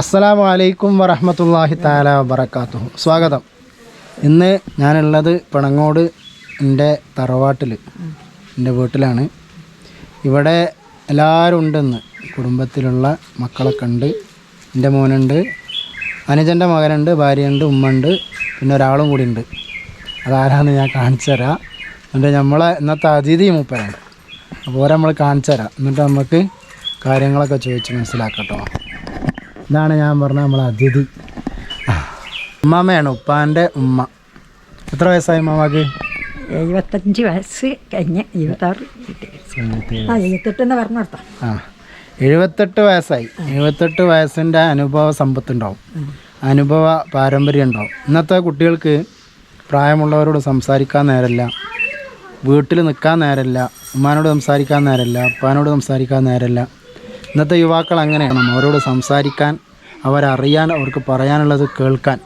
അസ്സലാമു അലൈക്കും വറഹമത്തല്ലാഹി താല വബർക്കാത്തു സ്വാഗതം. ഇന്ന് ഞാനുള്ളത് പിണങ്ങോട് എന്റെ തറവാട്ടിൽ എന്റെ വീട്ടിലാണ്. ഇവിടെ എല്ലാവരും ഉണ്ടെന്ന് കുടുംബത്തിലുള്ള മക്കളൊക്കെ ഉണ്ട് എന്റെ മോനുണ്ട് അനുജന്റെ മകനുണ്ട് ഭാര്യയുണ്ട് ഉമ്മ ഉണ്ട് പിന്നെ ഒരാളും കൂടി ഉണ്ട്. അതാരാന്ന് ഞാൻ കാണിച്ചു തരാം. എന്നിട്ട് നമ്മളെ ഇന്നത്തെ അതിഥി മൂപ്പരാണ്. അപ്പോൾ ഓരോ നമ്മൾ കാണിച്ചു തരാം. എന്നിട്ട് നമുക്ക് കാര്യങ്ങളൊക്കെ ചോദിച്ച് മനസ്സിലാക്കട്ടോ ഇതാണ് ഞാൻ പറഞ്ഞ നമ്മളെ അതിഥി. ഉമ്മാമ്മയാണ് ഉപ്പാന്റെ ഉമ്മ. എത്ര വയസ്സായി ഉമ്മാമാക്ക്? എഴുപത്തഞ്ച് വയസ്സ് കഴിഞ്ഞ് ഇരുപത്താറ് ആ പറഞ്ഞു കൊടുത്താം ആ. എഴുപത്തെട്ട് വയസ്സായി. എഴുപത്തെട്ട് വയസ്സിന്റെ അനുഭവ സമ്പത്തുണ്ടാവും. അനുഭവ പാരമ്പര്യം ഉണ്ടാവും. ഇന്നത്തെ കുട്ടികൾക്ക് പ്രായമുള്ളവരോട് സംസാരിക്കാൻ നേരമില്ല വീട്ടിൽ നിൽക്കാൻ നേരമില്ല ഉമ്മാനോട് സംസാരിക്കാൻ നേരമില്ല ഉപ്പാനോട് സംസാരിക്കാൻ നേരമില്ല ഇന്നത്തെ യുവാക്കൾ അങ്ങനെയാണ്. അവരോട് സംസാരിക്കാൻ അവരറിയാൻ അവർക്ക് പറയാനുള്ളത് കേൾക്കാൻ.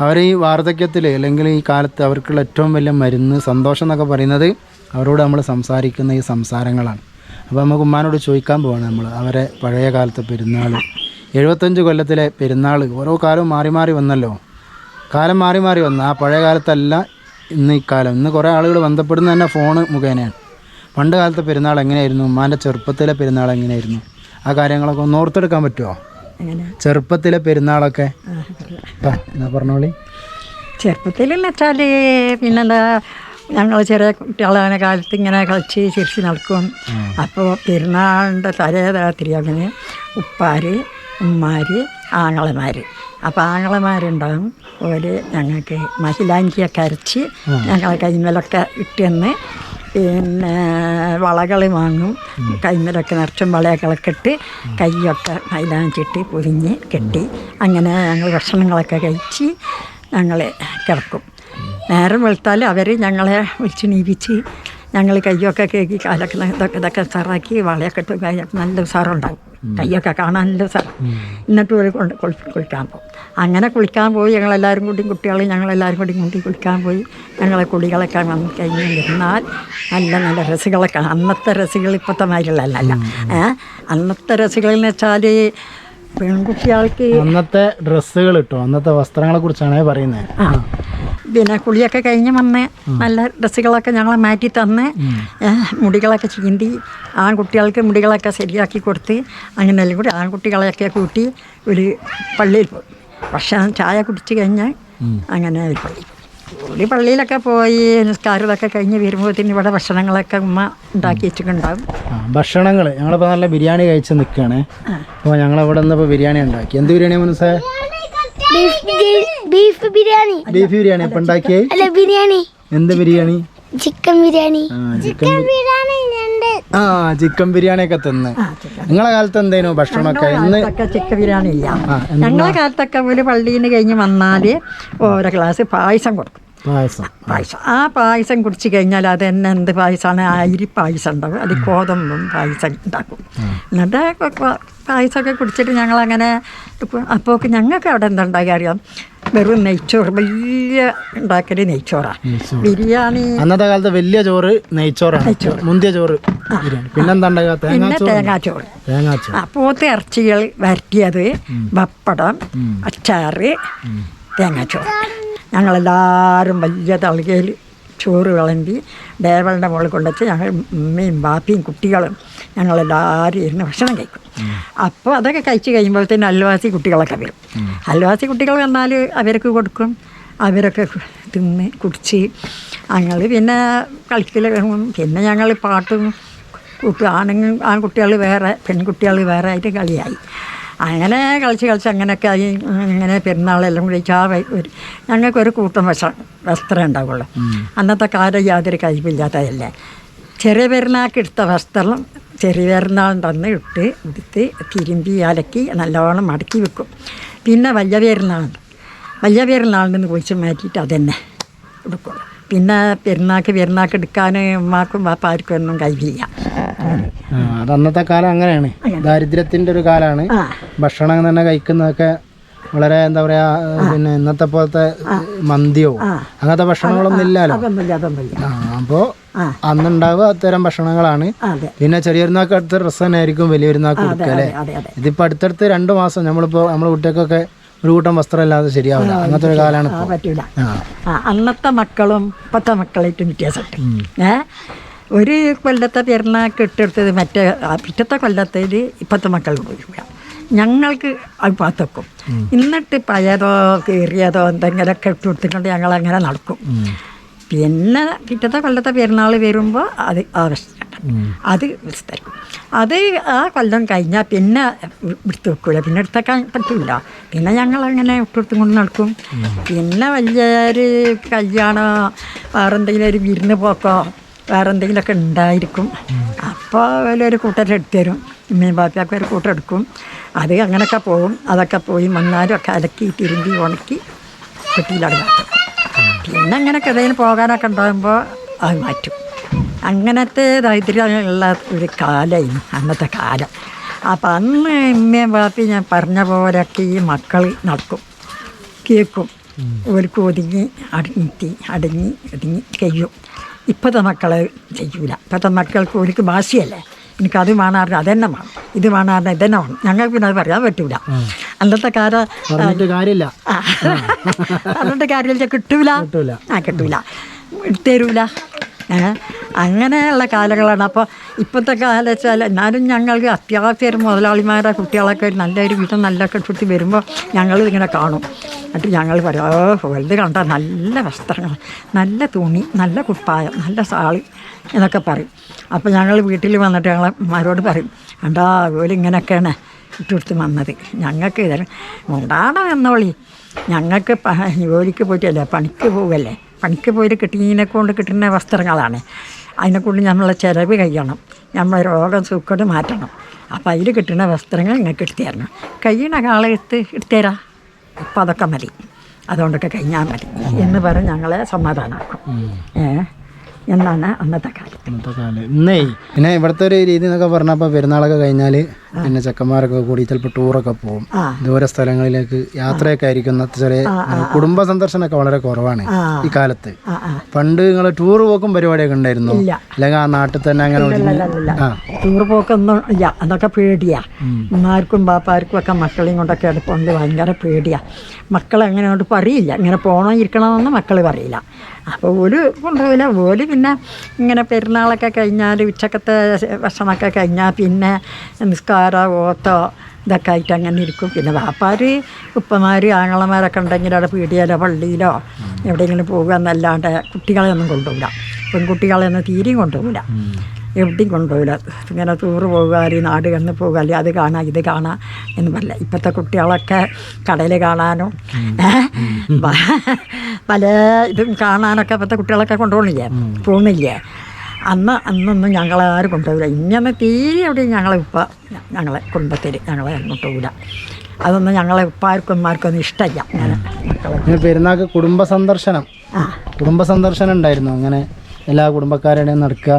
അവർ ഈ വാർദ്ധക്യത്തിൽ അല്ലെങ്കിൽ ഈ കാലത്ത് അവർക്കുള്ള ഏറ്റവും വലിയ മരുന്ന് സന്തോഷം എന്നൊക്കെ പറയുന്നത് അവരോട് നമ്മൾ സംസാരിക്കുന്ന ഈ സംസാരങ്ങളാണ്. അപ്പോൾ നമുക്ക് ഉമ്മാനോട് ചോദിക്കാൻ പോവാണ് നമ്മൾ. അവരെ പഴയ കാലത്തെ പെരുന്നാൾ എഴുപത്തഞ്ച് കൊല്ലത്തിലെ പെരുന്നാൾ ഓരോ കാലവും മാറി മാറി വന്നല്ലോ. കാലം മാറി മാറി വന്നു. ആ പഴയ കാലത്തല്ല ഇന്ന് ഇക്കാലം ഇന്ന് കുറേ ആളുകൾ ബന്ധപ്പെടുന്ന തന്നെ ഫോണ് മുഖേനയാണ്. പണ്ട് കാലത്തെ പെരുന്നാൾ എങ്ങനെയായിരുന്നു? ഉമ്മാന്റെ ചെറുപ്പത്തിലെ പെരുന്നാൾ എങ്ങനെയായിരുന്നു? ആ കാര്യങ്ങളൊക്കെ ഒന്ന് ഓർത്തെടുക്കാൻ പറ്റുമോ ചെറുപ്പത്തിലെ പെരുന്നാളൊക്കെ? എന്നാ പറഞ്ഞോളി. ചെറുപ്പത്തിലെന്ന് വെച്ചാൽ പിന്നെന്താ ഞങ്ങൾ ചെറിയ കുട്ടികളാണ് കാലത്ത് ഇങ്ങനെ കളിച്ച് ചിരിച്ച് നടക്കും. അപ്പോൾ പെരുന്നാളിന്റെ തലേ രാത്രി അങ്ങനെ ഉപ്പാര് ഉമ്മാര് ആങ്ങളമാർ അപ്പോൾ ആങ്ങളമാരുണ്ടാവും. ഓര് ഞങ്ങൾക്ക് മഹിലാഞ്ചിയൊക്കെ അരച്ച് ഞങ്ങളെ കൈമലൊക്കെ ഇട്ടുതന്ന് പിന്നെ വളകളി വാങ്ങും. കൈമലൊക്കെ നിറച്ചും വളകളൊക്കെ ഇട്ട് കൈയൊക്കെ മൈലാഞ്ചിട്ട് പൊതിഞ്ഞ് കെട്ടി. അങ്ങനെ ഞങ്ങൾ ഭക്ഷണങ്ങളൊക്കെ കഴിച്ച് ഞങ്ങൾ കിടക്കും. നേരം വെളുത്താൽ അവർ ഞങ്ങളെ വിളിച്ച് നീപിച്ച് ഞങ്ങൾ കയ്യൊക്കെ കേക്കി കാലൊക്കെ ഇതൊക്കെ ഇതൊക്കെ സാറാക്കി വളയൊക്കെ ഇട്ട് നല്ല ഉസാറുണ്ടാവും കയ്യൊക്കെ കാണാൻ നല്ല ഉസാർ എന്നിട്ട് ഒരു കൊണ്ട് കുളി കുളിക്കാൻ പോകും അങ്ങനെ കുളിക്കാൻ പോയി ഞങ്ങളെല്ലാവരും കൂടി കുട്ടികൾ ഞങ്ങളെല്ലാവരും കൂടി കൂട്ടി കുളിക്കാൻ പോയി. ഞങ്ങളെ കുളികളൊക്കെ വന്ന് കഴിഞ്ഞ് ഇരുന്നാൽ നല്ല നല്ല രസികളൊക്കെ അന്നത്തെ രസികൾ ഇപ്പോഴത്തെ മാതിരിയുള്ളതല്ല. അന്നത്തെ രസികൾ എന്ന് വെച്ചാൽ പെൺകുട്ടികൾക്ക് അന്നത്തെ ഡ്രസ്സുകൾ കിട്ടും അന്നത്തെ വസ്ത്രങ്ങളെ കുറിച്ചാണ് പറയുന്നത് ആ. പിന്നെ കുളിയൊക്കെ കഴിഞ്ഞ് വന്ന് നല്ല ഡ്രസ്സുകളൊക്കെ ഞങ്ങളെ മാറ്റി തന്ന് മുടികളൊക്കെ ചീന്തി ആൺകുട്ടികൾക്ക് മുടികളൊക്കെ ശരിയാക്കി കൊടുത്ത് അങ്ങനെയെല്ലാം കൂടി ആൺകുട്ടികളെയൊക്കെ കൂട്ടി ഒരു പള്ളിയിൽ പോയി. ഭക്ഷണം ചായ കുടിച്ച് കഴിഞ്ഞാൽ അങ്ങനെ ഒരു പള്ളി. ഒരു പള്ളിയിലൊക്കെ പോയി നിസ്കാരം ഇതൊക്കെ കഴിഞ്ഞ് വരുമ്പോഴത്തേന് ഇവിടെ ഭക്ഷണങ്ങളൊക്കെ ഉമ്മ ഉണ്ടാക്കി വെച്ചിട്ടുണ്ടാവും. ഭക്ഷണങ്ങൾ ഞങ്ങളിപ്പോൾ നല്ല ബിരിയാണി കഴിച്ച് നിൽക്കുകയാണ് അപ്പോൾ ഞങ്ങൾ ഇവിടെ നിന്നിപ്പോൾ ബിരിയാണി ഉണ്ടാക്കി. എന്ത് ബിരിയാണി മനസ്സേ ബീഫ് ബിരിയാണി ബീഫ് ബിരിയാണി. ഇപ്പം ഉണ്ടാക്കിയേ? അല്ല ബിരിയാണി. എന്ത് ബിരിയാണി? ചിക്കൻ ബിരിയാണി. ചിക്കൻ ബിരിയാണി ഉണ്ട് ആ ചിക്കൻ ബിരിയാണി ഒക്കെ തിന്ന് നിങ്ങളെ കാലത്ത് എന്തേനു ഭക്ഷണമൊക്കെ? ഇന്ന് ചിക്കൻ ബിരിയാണി ഇല്ല. ഞങ്ങളെ കാലത്തൊക്കെ ഒരു പള്ളിയിൽ നിന്ന് കഴിഞ്ഞ് വന്നാൽ ഓരോ ഗ്ലാസ് പായസം കൊടുക്കും. പായസം. പായസം. ആ പായസം കുടിച്ച് കഴിഞ്ഞാൽ അത് തന്നെ എന്ത് പായസമാണ് അരി പായസം ഉണ്ടാവും അത് ഗോതമ്പും പായസം ഉണ്ടാക്കും. എന്നിട്ട് പായസമൊക്കെ കുടിച്ചിട്ട് ഞങ്ങളങ്ങനെ അപ്പോൾ ഞങ്ങൾക്ക് അവിടെ എന്താ ഉണ്ടാക്കി അറിയാം വെറും നെയ്ച്ചോറ് വലിയ ഉണ്ടാക്കൽ നെയ്ച്ചോറാണ് ബിരിയാണി. അന്നത്തെ കാലത്ത് വലിയ ചോറ് നെയ്ച്ചോറാണ് മുന്തിയ ചോറ് പിന്നെന്താ പിന്നെ തേങ്ങാച്ചോറ് തേങ്ങാച്ചോറ്. തേങ്ങാച്ചോറ്. ആ പോത്ത് ഇറച്ചികൾ വരട്ടിയത് പപ്പടം അച്ചാറ് തേങ്ങാച്ചോറ് ഞങ്ങളെല്ലാവരും വലിയ തളികയിൽ ചോറ് വിളമ്പി ഡേവളുടെ മുകളിൽ കൊണ്ടുവച്ച് ഞങ്ങൾ ഉമ്മയും ബാപ്പിയും കുട്ടികളും ഞങ്ങളെല്ലാവരും ഇരുന്ന് ഭക്ഷണം കഴിക്കും. അപ്പോൾ അതൊക്കെ കഴിച്ച് കഴിയുമ്പോഴത്തേന് അൽവാസി കുട്ടികളൊക്കെ വരും. അൽവാസി കുട്ടികൾ വന്നാൽ അവർക്ക് കൊടുക്കും. അവരൊക്കെ തിന്ന് കുടിച്ച് ഞങ്ങൾ പിന്നെ കളിക്കലും പിന്നെ ഞങ്ങൾ പാട്ടും കൂട്ടും ആണുങ്ങൾ ആൺകുട്ടികൾ വേറെ പെൺകുട്ടികൾ വേറെ ആയിട്ട് കളിയായി. അങ്ങനെ കളിച്ച് കളിച്ച് അങ്ങനെയൊക്കെ ആയി. അങ്ങനെ പെരുന്നാളെല്ലാം കൂടി ആ ഞങ്ങൾക്കൊരു കൂട്ടം വശ വസ്ത്രം ഉണ്ടാവുള്ളൂ. അന്നത്തെ കാലം യാതൊരു കഴിവില്ലാത്തതല്ലേ. ചെറിയ പെരുന്നാൾക്ക് എടുത്ത വസ്ത്രം ചെറിയ പെരുന്നാളിന്റെ അന്ന് ഇട്ട് എടുത്ത് തിരുമ്പി അലക്കി നല്ലോണം മടക്കി വെക്കും. പിന്നെ വലിയ പെരുന്നാളുണ്ട് വലിയ പെരുന്നാളിൽ നിന്ന് കുഴിച്ച് മാറ്റിയിട്ട് അതന്നെ എടുക്കുള്ളൂ പിന്നെ പെരുന്നാൾക്ക് പെരുന്നാൾക്ക് എടുക്കാൻ ഉമ്മാക്കും പാപ്പാർക്കും ഒന്നും കഴിവില്ല. അത് അന്നത്തെ കാലം അങ്ങനെയാണ്. ദാരിദ്ര്യത്തിന്റെ ഒരു കാലമാണ് ഭക്ഷണം തന്നെ കഴിക്കുന്നതൊക്കെ വളരെ എന്താ പറയാ പിന്നെ ഇന്നത്തെ പോലത്തെ മന്തിയോ അങ്ങനത്തെ ഭക്ഷണങ്ങളൊന്നും ഇല്ലല്ലോ. ആ. അന്നുണ്ടാവുക അത്തരം ഭക്ഷണങ്ങളാണ്. പിന്നെ ചെറിയൊരുന്നാൾക്ക് അടുത്ത ഡ്രസ്സ് തന്നെ ആയിരിക്കും വലിയൊരുന്നാൾക്ക് കൊടുക്കുക അല്ലേ? അതെ അടുത്തടുത്ത് രണ്ടു മാസം നമ്മളിപ്പോ നമ്മുടെ കുട്ടികൾക്കൊക്കെ ഒരു കൂട്ടം വസ്ത്രം ഇല്ലാതെ ശരിയാവില്ല അങ്ങനത്തെ ഒരു കാലമാണ് പറ്റൂല. അന്നത്തെ മക്കളും ഇപ്പത്തെ മക്കളായിട്ടും വ്യത്യാസമുണ്ട്. ഏ? ഒരു കൊല്ലത്തെ പെരുന്നാൾക്ക് ഇട്ടെടുത്തത് മറ്റേ പിറ്റത്തെ കൊല്ലത്തിൽ ഇപ്പോഴത്തെ മക്കൾ പോയില്ല. ഞങ്ങൾക്ക് അത് പാത്തക്കും. എന്നിട്ട് പഴയതോ കീറിയതോ എന്തെങ്കിലുമൊക്കെ ഇട്ട് കൊടുത്തിട്ടുണ്ട് ഞങ്ങൾ അങ്ങനെ നടക്കും പിന്നെ പിറ്റത്തെ കൊല്ലത്തെ പെരുന്നാൾ വരുമ്പോൾ അത് ആവശ്യമുണ്ട് അത് വിസ്തരിക്കും അത് ആ കൊല്ലം കഴിഞ്ഞാൽ പിന്നെ എടുത്ത് വെക്കൂല. പിന്നെ എടുത്തേക്കാൻ പറ്റില്ല പിന്നെ ഞങ്ങൾ അങ്ങനെ ഇട്ടെടുത്തും കൊണ്ട് നടക്കും. പിന്നെ വലിയൊരു കല്യാണോ വേറെന്തെങ്കിലും ഒരു വിരുന്ന് പോക്കോ വേറെ എന്തെങ്കിലുമൊക്കെ ഉണ്ടായിരിക്കും. അപ്പോൾ വലിയൊരു കൂട്ടർ എടുത്തു തരും. ഉമ്മയും ബാപ്പിയൊക്കെ ഒരു കൂട്ടം എടുക്കും. അത് അങ്ങനെയൊക്കെ പോകും അതൊക്കെ പോയി മണ്ണാരും ഒക്കെ അലക്കി തിരുമ്പി ഉണക്കി പെട്ടിയിലാണ് കാട്ടും. പിന്നെ അങ്ങനെ കഥയിൽ പോകാനൊക്കെ ഉണ്ടാകുമ്പോൾ അത് മാറ്റും. അങ്ങനത്തെ ദൈദ്ര്യമുള്ള ഒരു കാലമായിരുന്നു അന്നത്തെ കാലം. അപ്പം അന്ന് ഉമ്മയും ബാപ്പി ഞാൻ പറഞ്ഞ പോലെയൊക്കെ ഈ മക്കൾ നടക്കും. കേൾക്കും ഒരു ഒതുങ്ങി അടങ്ങി അടങ്ങി ഒതുങ്ങി കഴിയും ഇപ്പോഴത്തെ മക്കൾ ചെയ്യൂല ഇപ്പോഴത്തെ മക്കൾക്ക് ഓർക്ക് ഭാഷയല്ലേ എനിക്കത് വേണമായിരുന്നു അതെന്നെ വേണം. ഇത് വേണമായിരുന്നു ഇതെന്നെ വേണം. ഞങ്ങൾക്ക് പിന്നെ അത് പറയാൻ പറ്റൂല. അന്നത്തെ കാലം കാര്യമില്ല. അന്നത്തെ കാര്യമില്ല കിട്ടൂല. ആ കിട്ടൂല. തരൂല. അങ്ങനെയുള്ള കാലങ്ങളാണ്. അപ്പോൾ ഇപ്പോഴത്തെ കാലം വെച്ചാൽ എന്നാലും ഞങ്ങൾക്ക് അത്യാവശ്യം മുതലാളിമാരെ കുട്ടികളൊക്കെ നല്ലൊരു വീട്ടിൽ നല്ല ചുറ്റി വരുമ്പോൾ ഞങ്ങൾ ഇങ്ങനെ കാണും. എന്നിട്ട് ഞങ്ങൾ പറയും ഓ വലുത് കണ്ട നല്ല വസ്ത്രങ്ങൾ നല്ല തുണി നല്ല കുപ്പായം നല്ല സാളി എന്നൊക്കെ പറയും. അപ്പോൾ ഞങ്ങൾ വീട്ടിൽ വന്നിട്ട് ഞങ്ങളെ മാരോട് പറയും കണ്ടാ അതുപോലെ ഇങ്ങനെയൊക്കെയാണ് ഇട്ടുകൊടുത്ത് വന്നത്. ഞങ്ങൾക്ക് ഇതല്ല ഉണ്ടാണോ എന്നോളി. ഞങ്ങൾക്ക് ജോലിക്ക് പോയിട്ടല്ലേ പണിക്ക് പോവല്ലേ? പണിക്ക് പോയി കിട്ടിയതിനെ കൊണ്ട് കിട്ടുന്ന വസ്ത്രങ്ങളാണ്. അതിനെക്കൊണ്ട് നമ്മളെ ചിലവ് കഴിയണം നമ്മളെ രോഗം സുഖം മാറ്റണം. അപ്പം അതിൽ കിട്ടുന്ന വസ്ത്രങ്ങൾ നിങ്ങൾക്ക് എടുത്തു തരണം. കഴിയണ കാലത്ത് എടുത്തുതരാം അപ്പം അതൊക്കെ മതി. അതുകൊണ്ടൊക്കെ കഴിഞ്ഞാൽ മതി. എന്ന് പറഞ്ഞ് ഞങ്ങളെ സമാധാനമാക്കും ഏ? എന്നാണ് അന്നത്തെ കാലം. ഇന്നത്തെ കാലം. ഇന്നേ പിന്നെ ഇവിടുത്തെ ഒരു രീതി എന്നൊക്കെ പറഞ്ഞപ്പോൾ പെരുന്നാളൊക്കെ കഴിഞ്ഞാൽ പിന്നെ ചെക്കന്മാരൊക്കെ കൂടി ചിലപ്പോൾ ടൂറൊക്കെ പോകും ദൂര സ്ഥലങ്ങളിലേക്ക് യാത്രയൊക്കെ ആയിരിക്കും. ഇന്നത്തെ ചെറിയ കുടുംബ സന്ദർശനമൊക്കെ വളരെ കുറവാണ് ഈ കാലത്ത്. പണ്ട് നിങ്ങൾ ടൂർ പോക്കും പരിപാടിയൊക്കെ ഉണ്ടായിരുന്നു. അല്ലെങ്കിൽ ആ നാട്ടിൽ തന്നെ അങ്ങനെ ടൂർ പോക്കൊന്നും ഇല്ല. അതൊക്കെ പേടിയാ. ഉമ്മാർക്കും ബാപ്പാർക്കും ഒക്കെ മക്കളെയും കൊണ്ടൊക്കെ എടുപ്പുണ്ട് ഭയങ്കര പേടിയാ. മക്കളെ അങ്ങനെ അങ്ങോട്ട് പറയില്ല ഇങ്ങനെ പോകണം ഇരിക്കണമെന്ന് മക്കൾ പറയില്ല. അപ്പോൾ ഒരു കൊണ്ടുപോകില്ല ഓൽ പിന്നെ ഇങ്ങനെ പെരുന്നാളൊക്കെ കഴിഞ്ഞാൽ ഉച്ചക്കത്തെ ഭക്ഷണമൊക്കെ കഴിഞ്ഞാൽ പിന്നെ നിസ്കാര ഓത്തോ ഇതൊക്കെ ആയിട്ട് അങ്ങനെ ഇരിക്കും. പിന്നെ വാപ്പാർ ഉപ്പമാർ ആങ്ങളമാരൊക്കെ ഉണ്ടെങ്കിൽ അവിടെ പീടിയാലോ പള്ളിയിലോ എവിടെയെങ്കിലും പോകുക എന്നല്ലാണ്ട് കുട്ടികളെ ഒന്നും കൊണ്ടുപോകില്ല പെൺകുട്ടികളെ ഒന്നും തീരെയും കൊണ്ടുപോകില്ല എവിടെയും കൊണ്ടുപോയില്ല ഇങ്ങനെ ടൂറ് പോകുക അല്ലെങ്കിൽ നാട് കന്ന് പോകുക അല്ലെങ്കിൽ അത് കാണാം ഇത് കാണാം എന്ന് പറയില്ല ഇപ്പോഴത്തെ കുട്ടികളൊക്കെ കടയിൽ കാണാനും പല ഇതും കാണാനൊക്കെ ഇപ്പോഴത്തെ കുട്ടികളൊക്കെ കൊണ്ടുപോകണില്ലേ? പോകുന്നില്ലേ? അന്ന് അന്നൊന്നും ഞങ്ങളാരും കൊണ്ടുപോകില്ല. ഇങ്ങനെ തീരെ എവിടെയും ഞങ്ങളെ ഉപ്പ ഞങ്ങളെ കുടുംബത്തിൽ ഞങ്ങളെ അങ്ങോട്ട് പോകില്ല. അതൊന്നും ഞങ്ങളെ ഉപ്പാർക്കും ഉമ്മാർക്കും ഒന്നും ഇഷ്ടമില്ല. അങ്ങനെ മക്കളെ പെരുന്നാൾക്ക് കുടുംബ സന്ദർശനം. ആ. കുടുംബ സന്ദർശനം ഉണ്ടായിരുന്നു. അങ്ങനെ എല്ലാ കുടുംബക്കാരുടെയും നടക്കുക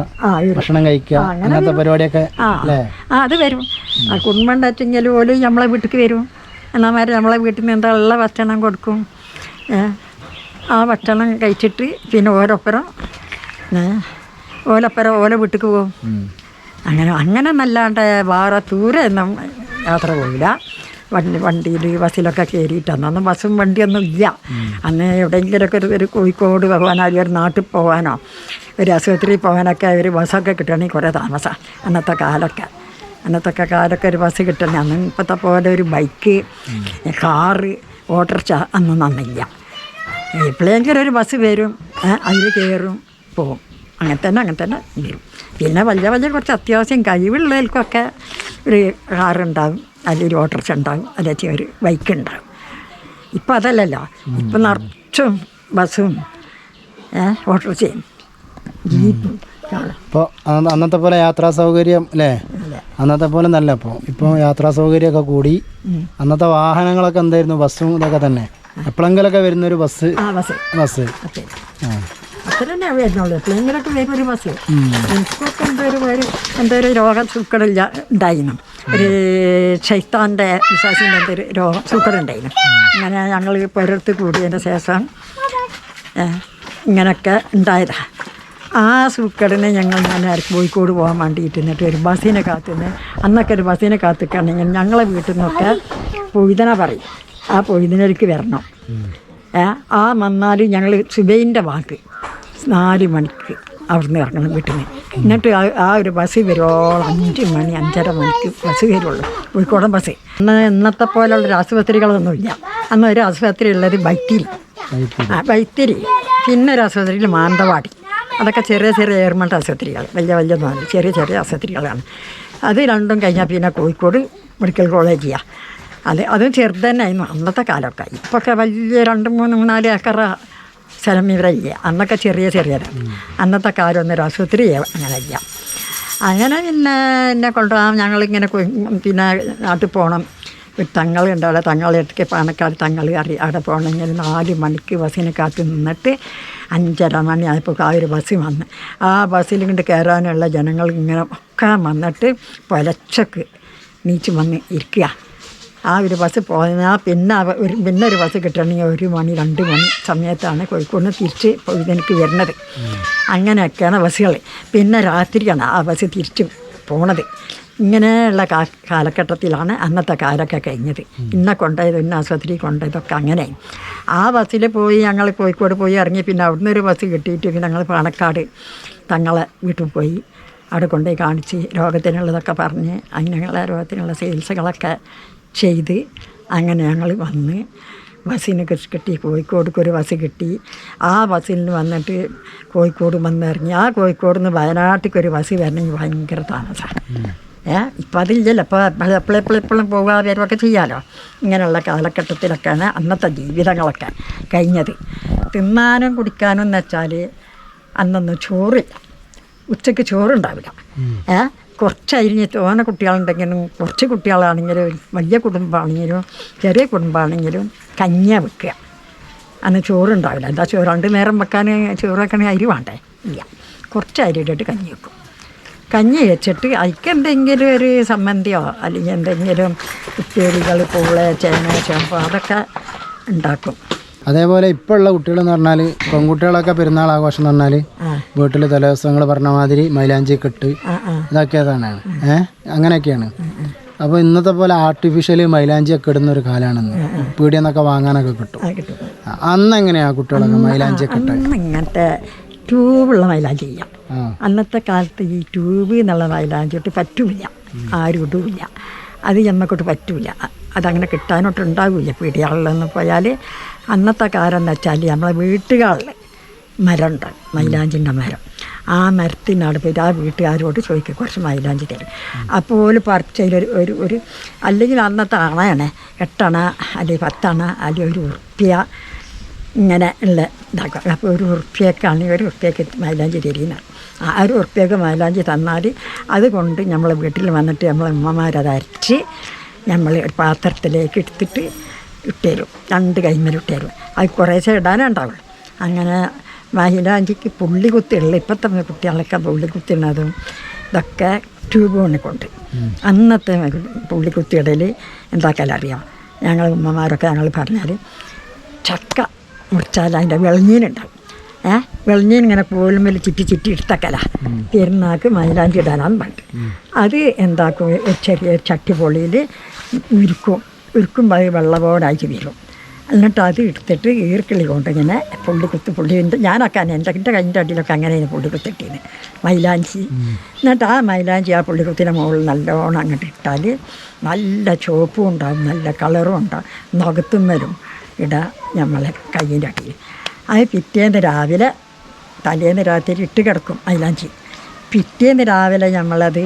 ഭക്ഷണം കഴിക്കുക അങ്ങനത്തെ പരിപാടിയൊക്കെ ആ അത് വരും. ആ കുടുംബം ഉണ്ടാച്ചെങ്കിൽ പോലും നമ്മളെ വീട്ടിലേക്ക് വരും. എന്നാമാര് നമ്മളെ വീട്ടിൽ നിന്ന് എന്താ ഉള്ള ഭക്ഷണം കൊടുക്കും? ആ ഭക്ഷണം കഴിച്ചിട്ട് പിന്നെ ഓരോപ്പുറം ഓലപ്പുറം ഓല വീട്ടിലേക്ക് പോകും. അങ്ങനെ അങ്ങനെ നല്ലാണ്ട് വേറെ ദൂരെ ഒന്നും യാത്ര പോയില്ല വണ്ടി വണ്ടിയിൽ ബസ്സിലൊക്കെ കയറിയിട്ട് അന്നൊന്നും ബസ്സും വണ്ടിയൊന്നും ഇല്ല അന്ന് എവിടെയെങ്കിലുമൊക്കെ ഒരു ഒരു കോഴിക്കോട് പോകാനോ അല്ലെങ്കിൽ ഒരു നാട്ടിൽ പോകാനോ ഒരു ആശുപത്രിയിൽ പോകാനൊക്കെ ഒരു ബസ്സൊക്കെ കിട്ടണമെങ്കിൽ കുറേ താമസമാണ് അന്നത്തെ കാലൊക്കെ. അന്നത്തെ കാലൊക്കെ ഒരു ബസ് കിട്ടണേ. അന്ന് ഇപ്പോഴത്തെ പോലെ ഒരു ബൈക്ക് കാറ് ഓട്ടോറിക്ഷ അന്നും നന്നില്ല എപ്പോഴെങ്കിലും ഒരു ബസ് വരും അതിൽ കയറും പോവും. അങ്ങനെ തന്നെ അങ്ങനെ തന്നെ വരും. പിന്നെ വലിയ വലിയ കുറച്ച് അത്യാവശ്യം കഴിവുള്ളവർക്കൊക്കെ ഒരു കാറുണ്ടാവും. അല്ലെങ്കിൽ ഓട്ടർച്ച ഉണ്ടാകും അല്ലെങ്കിൽ ഒരു ബൈക്ക് ഉണ്ടാവും ഇപ്പം അതല്ലല്ലോ. ഇപ്പം നിറച്ചും ബസ്സും ഓട്ടോറിക്ഷയും ജീപ്പും ഇപ്പോൾ അന്നത്തെ പോലെ യാത്രാ സൗകര്യം അല്ലേ അന്നത്തെ പോലെ നല്ല ഇപ്പോൾ ഇപ്പോൾ യാത്രാ സൗകര്യമൊക്കെ കൂടി. അന്നത്തെ വാഹനങ്ങളൊക്കെ എന്തായിരുന്നു? ബസ്സും ഇതൊക്കെ തന്നെ. എപ്പോഴെങ്കിലൊക്കെ വരുന്നൊരു ബസ്. ബസ്. ബസ് ഓക്കെ ആ അത്ര തന്നെ വരുന്നുള്ളൂ എപ്പോഴെങ്കിലൊക്കെ വരും ഒരു ബസ് എനിക്കൊക്കെ എന്തോ ഒരു ഒരു എന്തോ ഒരു രോഗം സൂക്കടില്ല ഉണ്ടായിരുന്നു. ഒരു ഷൈത്താന്റെ വിശ്വാസിന്റെ എന്തൊരു രോഗം സൂക്കടുണ്ടായിരുന്നു അങ്ങനെ ഞങ്ങൾ പുരത്ത് കൂടിയതിന് ശേഷം ഇങ്ങനെയൊക്കെ ഇങ്ങനൊക്കെ ഉണ്ടായതാണ് ആ സൂക്കടിനെ ഞങ്ങൾ ഞാൻ കോഴിക്കോട് പോകാൻ വേണ്ടിയിട്ട് എന്നിട്ട് ഒരു ബസ്സിനെ കാത്തുനിന്ന് അന്നൊക്കെ ഒരു ബസ്സിനെ കാത്തിക്കുകയാണെങ്കിൽ ഞങ്ങളെ വീട്ടിൽ നിന്നൊക്കെ പൊയ്തന പറയും. ആ പൊയ്തനക്ക് വരണം. ആ വന്നാൽ ഞങ്ങൾ സുബൈന്റെ വാക്ക് നാല് മണിക്ക് അവിടുന്ന് ഇറങ്ങണം വീട്ടിൽ നിന്ന് എന്നിട്ട് ആ ഒരു ബസ് വരുവോളം അഞ്ച് മണി അഞ്ചര മണിക്ക് ബസ് വരുള്ളൂ. കോഴിക്കോടൻ ബസ്. അന്ന് ഇന്നത്തെ പോലുള്ളൊരു ആശുപത്രികളൊന്നുമില്ല അന്ന് ഒരു ആശുപത്രി ഉള്ളത് ബൈത്തിരി ആ ബൈത്തിരി പിന്നെ ഒരു ആശുപത്രിയിൽ മാനന്തവാടി അതൊക്കെ ചെറിയ ചെറിയ ഗവൺമെന്റ് ആശുപത്രികൾ വലിയ വലിയ ചെറിയ ചെറിയ ആശുപത്രികളാണ്. അത് രണ്ടും കഴിഞ്ഞാൽ പിന്നെ കോഴിക്കോട് മെഡിക്കൽ കോളേജിയാ. അത് അതും ചെറുതന്നെ ആയിരുന്നു അന്നത്തെ കാലമൊക്കെ. ഇപ്പൊക്കെ വലിയ രണ്ട് മൂന്ന് മൂന്നാൽ ഏക്കറ സ്ഥലം ഇവിടെ ഇല്ല. അന്നൊക്കെ ചെറിയ ചെറിയതാണ് അന്നത്തെ കാലം ഒന്നൊരു ആശുപത്രി അങ്ങനെ ഇല്ല. അങ്ങനെ പിന്നെ എന്നെ കൊണ്ടുപോകാം ഞങ്ങളിങ്ങനെ പിന്നെ നാട്ടിൽ പോകണം തങ്ങൾ ഉണ്ട് അവിടെ തങ്ങളെടുക്ക് പാണക്കാട് തങ്ങൾ അറിയാം അവിടെ പോകണമെങ്കിൽ നാല് മണിക്ക് ബസ്സിനെ കാത്ത് നിന്നിട്ട് അഞ്ചര മണി ആയപ്പോൾ ആ ഒരു ബസ് വന്ന്. ആ ബസ്സിൽ ഇങ്ങോട്ട് കയറാനുള്ള ജനങ്ങൾ ഇങ്ങനെ ഒക്കെ വന്നിട്ട് പൊലച്ചക്ക് നീച്ച് വന്ന് ഇരിക്കുക ആ ഒരു ബസ് പോയാൽ പിന്നെ ഒരു പിന്നെ ഒരു ബസ് കിട്ടണമെങ്കിൽ ഒരു മണി രണ്ട് മണി സമയത്താണ് കോഴിക്കോട് നിന്ന് തിരിച്ച് എനിക്ക് വരുന്നത്. അങ്ങനെയൊക്കെയാണ് ബസ്സുകൾ. പിന്നെ രാത്രിയാണ് ആ ബസ് തിരിച്ച് പോണത്. ഇങ്ങനെയുള്ള കാ കാലഘട്ടത്തിലാണ് അന്നത്തെ കാലമൊക്കെ കഴിഞ്ഞത്. ഇന്ന കൊണ്ടുപോയത് ഇന്ന ആശുപത്രി കൊണ്ടുപോയതൊക്കെ അങ്ങനെ. ആ ബസ്സിൽ പോയി ഞങ്ങൾ കോഴിക്കോട് പോയി ഇറങ്ങി പിന്നെ അവിടുന്ന് ഒരു ബസ് കിട്ടിയിട്ട് പിന്നെ ഞങ്ങൾ പാണക്കാട് തങ്ങളെ വീട്ടിൽ പോയി. അവിടെ കൊണ്ടുപോയി കാണിച്ച് രോഗത്തിനുള്ളതൊക്കെ പറഞ്ഞ് അങ്ങനെയുള്ള രോഗത്തിനുള്ള ചികിത്സകളൊക്കെ ചെയ്ത് അങ്ങനെ ഞങ്ങൾ വന്ന് ബസ്സിന് കിട്ടി കോഴിക്കോടേക്ക് ഒരു ബസ് കിട്ടി. ആ ബസ്സിൽ നിന്ന് വന്നിട്ട് കോഴിക്കോട് വന്നിറങ്ങി ആ കോഴിക്കോട് നിന്ന് വയനാട്ടിലേക്ക് ഒരു ബസ് വരണമെങ്കിൽ ഭയങ്കര താമസമാണ് ഏ ഇപ്പം അതില്ലല്ലോ. ഇപ്പോൾ എപ്പോഴെപ്പോഴെപ്പോഴും പോകാൻ വരുമൊക്കെ ചെയ്യാമല്ലോ ഇങ്ങനെയുള്ള കാലഘട്ടത്തിലൊക്കെയാണ് അന്നത്തെ ജീവിതങ്ങളൊക്കെ കഴിഞ്ഞത്. തിന്നാനും കുടിക്കാനും എന്ന് വെച്ചാൽ അന്നൊന്നും ചോറില്ല. ഉച്ചയ്ക്ക് ചോറുണ്ടാവില്ല. ഏ കുറച്ച് അരിഞ്ഞ് തോന കുട്ടികളുണ്ടെങ്കിലും കുറച്ച് കുട്ടികളാണെങ്കിലും വലിയ കുടുംബമാണെങ്കിലും ചെറിയ കുടുംബമാണെങ്കിലും കഞ്ഞ വെക്കുക. അന്ന് ചോറുണ്ടാവില്ല. എന്താ ചോറ്? രണ്ട് നേരം വെക്കാൻ ചോറ് വെക്കണേ അരി വേണ്ടേ? ഇല്ല. കുറച്ച് അരി ഇട്ടിട്ട് കഞ്ഞി വെക്കും. കഞ്ഞി വെച്ചിട്ട് അതിക്ക് എന്തെങ്കിലും ഒരു സമ്മന്തിയോ അല്ലെങ്കിൽ എന്തെങ്കിലും ഉപ്പേരികൾ പൂള ചേന ചേമ്പോ അതൊക്കെ ഉണ്ടാക്കും. അതേപോലെ ഇപ്പോൾ ഉള്ള കുട്ടികളെന്ന് പറഞ്ഞാൽ പെൺകുട്ടികളൊക്കെ പെരുന്നാൾ ആഘോഷം എന്ന് പറഞ്ഞാൽ വീട്ടിൽ വീട്ടിൽ തലേദിവസങ്ങൾ പറഞ്ഞ മാതിരി മൈലാഞ്ചി കെട്ട് ഇതൊക്കെയാണ് ഏഹ് അങ്ങനെയൊക്കെയാണ്. അപ്പോൾ ഇന്നത്തെ പോലെ ആർട്ടിഫിഷ്യലി മൈലാഞ്ചി ഒക്കെ ഇടുന്ന ഒരു കാലമാണെന്ന്. പീടിയെന്നൊക്കെ വാങ്ങാനൊക്കെ കിട്ടും. അന്ന് എങ്ങനെയാ കുട്ടികളൊക്കെ മൈലാഞ്ചി ഇട്ട് ഇങ്ങനത്തെ ട്യൂബുള്ള മൈലാഞ്ചി ചെയ്യാം അന്നത്തെ കാലത്ത് ഈ ട്യൂബ് എന്നുള്ള മൈലാഞ്ചിട്ട് പറ്റൂല. ആരും ഇടൂല. അത് ഞമ്മക്കൊട്ട് പറ്റൂല. അതങ്ങനെ കിട്ടാനൊട്ട് ഉണ്ടാവില്ല പീടികളിലൊന്നും പോയാൽ അന്നത്തെ കാലം എന്ന് വെച്ചാൽ നമ്മളെ വീട്ടുകളിൽ മരമുണ്ട്. മൈലാഞ്ചിന്റെ മരം. ആ മരത്തിനാണ് പോയിട്ട് ആ വീട്ടുകാരോട് ചോദിക്കുക കുറച്ച് മൈലാഞ്ചി തരും. അപ്പോൾ പറിച്ചതിലൊരു ഒരു ഒരു അല്ലെങ്കിൽ അന്നത്തെ അണയാണ്. എട്ടണ അല്ലെങ്കിൽ പത്തണ അല്ലെങ്കിൽ ഒരു ഉറുപ്പ്യ ഇങ്ങനെ ഉള്ള ഇതാക്കുക. അപ്പോൾ ഒരു ഉറുപ്പ്യക്കാണെങ്കിൽ ഒരു ഉറുപ്പ്യക്ക് മൈലാഞ്ചി തരുന്ന. ആ ഒരു ഉറുപ്പ്യക്ക് മൈലാഞ്ചി തന്നാൽ അതുകൊണ്ട് നമ്മളെ വീട്ടിൽ വന്നിട്ട് നമ്മളെ ഉമ്മമാരത് അരച്ച് നമ്മൾ ഒരു പാത്രത്തിലേക്ക് എടുത്തിട്ട് ഇട്ടേരും. രണ്ട് കൈമേൽ ഇട്ടേരും. അത് കുറേശ്ശെ ഇടാനേ ഉണ്ടാവുള്ളൂ അങ്ങനെ മഹിലാഞ്ചിക്ക് പുള്ളി കുത്തിയുള്ള ഇപ്പോഴത്തെ കുട്ടികളൊക്കെ പുള്ളി കുത്തിടുന്നതും ഇതൊക്കെ ട്യൂബ് കൊണ്ട് അന്നത്തെ പുള്ളി കുത്തിയിടൽ എന്താക്കലറിയാം ഞങ്ങൾ ഉമ്മമാരൊക്കെ ഞങ്ങൾ പറഞ്ഞാൽ ചക്ക മുറിച്ചാൽ അതിന്റെ വെളഞ്ഞീനുണ്ടാവും ഏ? വെളഞ്ഞീൻ ഇങ്ങനെ കോലുമ്മൽ ചുറ്റി ചുറ്റി എടുത്തക്കല. പെരുന്നാൾക്ക് മൈലാഞ്ചി ഇടാനാണ് പണ്ട് അത് എന്താക്കും? ഒരു ചെറിയ ചട്ടി പൊളിയിൽ ഉരുക്കും ഉരുക്കുമ്പോൾ അത് വെള്ളപോടായിട്ട് വരും എന്നിട്ട് അത് എടുത്തിട്ട് ഈർക്കിളി കൊണ്ട് ഇങ്ങനെ പുള്ളി കുത്തി പുള്ളി ഞാനൊക്കെ എന്റെ എന്റെ കൈന്റെ അടിയിലൊക്കെ അങ്ങനെയാണ് പുള്ളി കുത്തിട്ടീന് മൈലാഞ്ചി. എന്നിട്ട് ആ മൈലാഞ്ചി ആ പുള്ളിക്കുത്തിന്റെ മുകളിൽ നല്ലോണം അങ്ങോട്ട് ഇട്ടാൽ നല്ല ചുവപ്പും ഉണ്ടാവും നല്ല കളറും ഉണ്ടാവും. നഖത്തും വരും ഇട നമ്മളെ കയ്യിന്റെ അടിയിൽ. അത് പിറ്റേന്ന് രാവിലെ തലേന്ന് രാത്രി ഇട്ട് കിടക്കും മൈലാഞ്ചി. പിറ്റേന്ന് രാവിലെ നമ്മളത്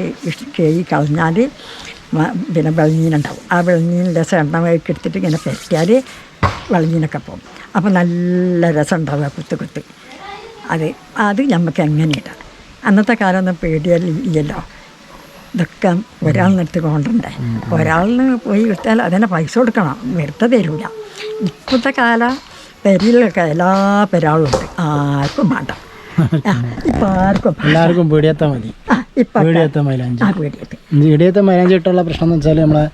കഴുകി കളഞ്ഞാൽ പിന്നെ വെളഞ്ഞീനുണ്ടാവും ആ വെളിഞ്ഞീനിന്റെ എണ്ണ എടുത്തിട്ട് ഇങ്ങനെ പെരട്ടിയാൽ വെളഞ്ഞീനൊക്കെ പോകും. അപ്പോൾ നല്ല രസം ഉണ്ടാവുക ആ കുത്ത് കുത്ത്. അത് അത് നമുക്ക് എങ്ങനെ ഇടാം? അന്നത്തെ കാലമൊന്നും പേടിയല്ലോ ഇതൊക്കെ ഒരാളിനെടുത്ത് കൊണ്ടണ്ടേ ഒരാളിന് പോയി വിട്ടാൽ അതിനെ പൈസ കൊടുക്കണം. വെറുതെ തരൂല. ഇപ്പോഴത്തെ കാലം പെരിലൊക്കെ എല്ലാ പെരാളുണ്ട് ആർക്കും വേണ്ട. ഇപ്പൊ ആർക്കും എല്ലാവർക്കും പേടിയാത്താൽ മതി. ആ ഇപ്പൊ മൈലാഞ്ചി. ആ പീടിയത്തെ മൈലാഞ്ചി ഇട്ടുള്ള പ്രശ്നം എന്ന് വെച്ചാൽ നമ്മളെ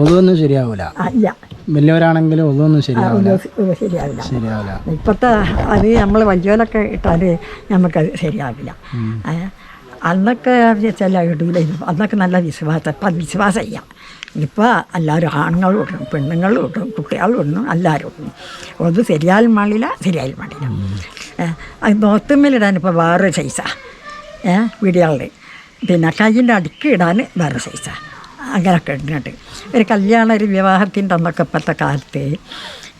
ഒതുവൊന്നും ശരിയാവൂല. ആ ഇല്ല. വലിയവരാണെങ്കിലും ഒതുവൊന്നും ശരിയാവില്ല ഇത് ശരിയാവില്ല. ശരിയാവില്ല. ഇപ്പോഴത്തെ അത് നമ്മൾ വലിയവരൊക്കെ ഇട്ടാൽ നമുക്കത് ശരിയാവില്ല. ഏ, അന്നൊക്കെ ചില ഇടൂല. അന്നൊക്കെ നല്ല വിശ്വാസം ഇപ്പം വിശ്വാസം ചെയ്യാം ഇപ്പോൾ എല്ലാവരും ആണുങ്ങളും ഇടും പെണ്ണുങ്ങളും ഇടും കുട്ടികളും ഇടും എല്ലാവരും ഇടും. ഒന്ന് ശരിയായാലും പാടില്ല ശരിയായാലും പാടില്ല ഏ, അത് നോത്തുമ്മലിടാൻ ഇപ്പോൾ വേറൊരു സൈസാണ് ഏഹ് വീടുകളിൽ പിന്നെ കയ്യിന്റെ അടുക്കിയിടാൻ ഇടാൻ വേറെ സൈസാണ് അങ്ങനെയൊക്കെ ഇടുന്നുണ്ട് ഒരു കല്യാണ ഒരു വിവാഹത്തിന്റെ അന്നൊക്കെ ഇപ്പോഴത്തെ കാലത്ത്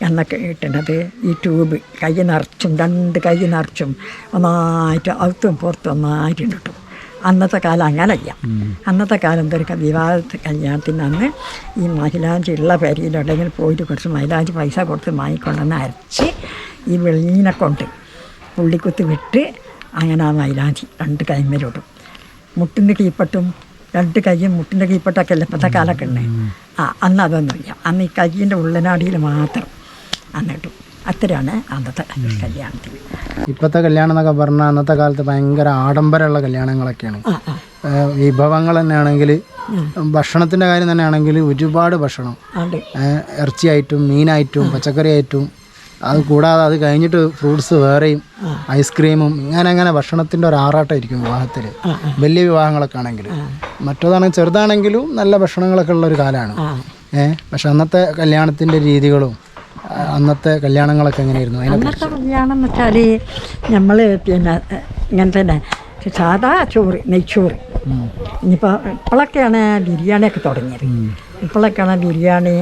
എന്നൊക്കെ ഇട്ടുന്നത് ഈ ട്യൂബ് കൈ നിറച്ചും രണ്ട് കൈ നിറച്ചും ഒന്നായിട്ട് അകത്തും പുറത്തും ഒന്നായിട്ട് ഇട്ടിട്ടും. അന്നത്തെ കാലം അങ്ങനല്ല. അന്നത്തെ കാലം എന്തൊരു വിവാഹ കല്യാണത്തിന് അന്ന് ഈ മൈലാഞ്ചി ഉള്ള പരിയിലുണ്ടെങ്കിൽ പോയിട്ട് കുറച്ച് മൈലാഞ്ചി പൈസ കൊടുത്ത് വാങ്ങിക്കൊണ്ടെന്ന് അരച്ച് ഈ വെള്ളീനെ കൊണ്ട് പുള്ളിക്കുത്ത് വിട്ട് അങ്ങനെ ആ മൈലാഞ്ചി രണ്ട് കൈമേലിടും മുട്ടിന്റെ കീപ്പട്ടും രണ്ട് കൈയും മുട്ടിന്റെ കീപ്പട്ടൊക്കെ അല്ലേ ഇപ്പോഴത്തെ കാലമൊക്കെ ഉണ്ടേ? ആ അന്ന് അതൊന്നുമില്ല. അന്ന് ഈ കൈയിന്റെ ഉള്ളനാടിയിൽ മാത്രം അന്ന് ഇട്ടു അത്രയാണ് അന്നത്തെ കല്യാണത്തിൽ ഇപ്പോഴത്തെ കല്യാണം എന്നൊക്കെ പറഞ്ഞാൽ അന്നത്തെ കാലത്ത് ഭയങ്കര ആഡംബരമുള്ള കല്യാണങ്ങളൊക്കെയാണ്. വിഭവങ്ങൾ തന്നെയാണെങ്കിൽ ഭക്ഷണത്തിന്റെ കാര്യം തന്നെയാണെങ്കിൽ ഒരുപാട് ഭക്ഷണം. ഇറച്ചിയായിട്ടും മീനായിട്ടും പച്ചക്കറി ആയിട്ടും അത് കൂടാതെ അത് കഴിഞ്ഞിട്ട് ഫ്രൂട്ട്സ് വേറെയും ഐസ്ക്രീമും ഇങ്ങനെ അങ്ങനെ ഭക്ഷണത്തിന്റെ ഒരു ആറാട്ടമായിരിക്കും വിവാഹത്തിൽ വലിയ വിവാഹങ്ങളൊക്കെ ആണെങ്കിൽ മറ്റേതാണെങ്കിൽ ചെറുതാണെങ്കിലും നല്ല ഭക്ഷണങ്ങളൊക്കെ ഉള്ള ഒരു കാലമാണ് ഏ? ഏഹ് പക്ഷെ അന്നത്തെ കല്യാണത്തിന്റെ രീതികളും അന്നത്തെ കല്യാണങ്ങളൊക്കെ എങ്ങനെയായിരുന്നു അന്നത്തെ കല്യാണം എന്ന് വെച്ചാൽ നമ്മൾ പിന്നെ ഇങ്ങനെ തന്നെ സാധാ ചോറ് നെയ്ച്ചോറ്. ഇനിയിപ്പോൾ ഇപ്പോഴൊക്കെയാണ് ബിരിയാണിയൊക്കെ തുടങ്ങിയത്. ഇപ്പോഴൊക്കെയാണ് ബിരിയാണി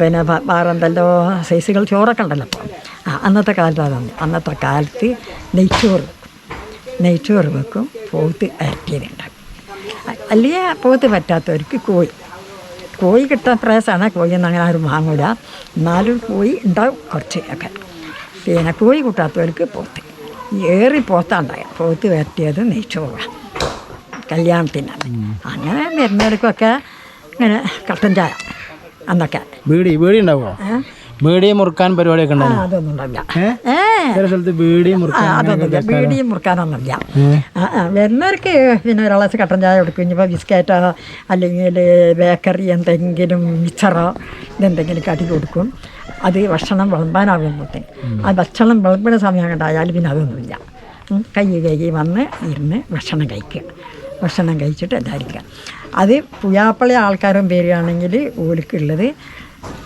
പിന്നെ വേറെന്തല്ലോ സൈസുകൾ ചോറൊക്കെ ഉണ്ടല്ലോ അപ്പോൾ ആ അന്നത്തെ കാലത്ത് അതാണ്. അന്നത്തെ കാലത്ത് നെയ്ച്ചോറ് വെക്കും നെയ്ച്ചോറ് വെക്കും പോത്ത് അരക്കിയതുണ്ടാക്കും അല്ലെങ്കിൽ പോത്ത് പറ്റാത്തവർക്ക് കോഴി. കോഴി കിട്ടാൻ പ്രയാസമാണ് കോഴി എന്ന് അങ്ങനെ ആരും വാങ്ങൂല. എന്നാലും കോഴി ഉണ്ടാവും കുറച്ച് ഒക്കെ പിന്നെ കോഴി കൂട്ടാത്തവർക്ക് പോത്ത്. ഏറി പോത്താണ്ടായ പോത്ത് വരട്ടിയത് നെയ്ച്ചോറാണ് കല്യാണത്തിനാണ്. അങ്ങനെ വരുന്നവർക്കൊക്കെ ഇങ്ങനെ കട്ടൻ ചായ അന്നൊക്കെ. ബീഡി ബീഡി ഉണ്ടാവുമോ? ബീഡി മുറുക്കാൻ പരിപാടിയൊക്കെ ഉണ്ടാവും അതൊന്നും ഉണ്ടാവില്ല. ചില സ്ഥലത്ത് ബീഡി മുറുക്കാൻ അതൊന്നുമില്ല മുറുക്കാനൊന്നുമില്ല. വരുന്നവർക്ക് പിന്നെ ഒരു ഗ്ലാസ് കട്ടൻ ചായ കൊടുക്കും. ഇനിയിപ്പോൾ ബിസ്ക്കറ്റോ അല്ലെങ്കിൽ ബേക്കറി എന്തെങ്കിലും മിച്ചറോ ഇതെന്തെങ്കിലും കടി കൊടുക്കും. അത് ഭക്ഷണം വിളമ്പാനാകുമ്പോഴത്തേക്ക് ആ ഭക്ഷണം വിളമ്പുന്ന സമയം കണ്ടായാലും പിന്നെ അതൊന്നുമില്ല. കൈ കൈ വന്ന് ഇരുന്ന് ഭക്ഷണം കഴിക്കുക. ഭക്ഷണം കഴിച്ചിട്ട് എല്ലാവരിക്കുക അത് പുയാപ്പള ആൾക്കാരും വരികയാണെങ്കിൽ ഓലിക്കുള്ളത്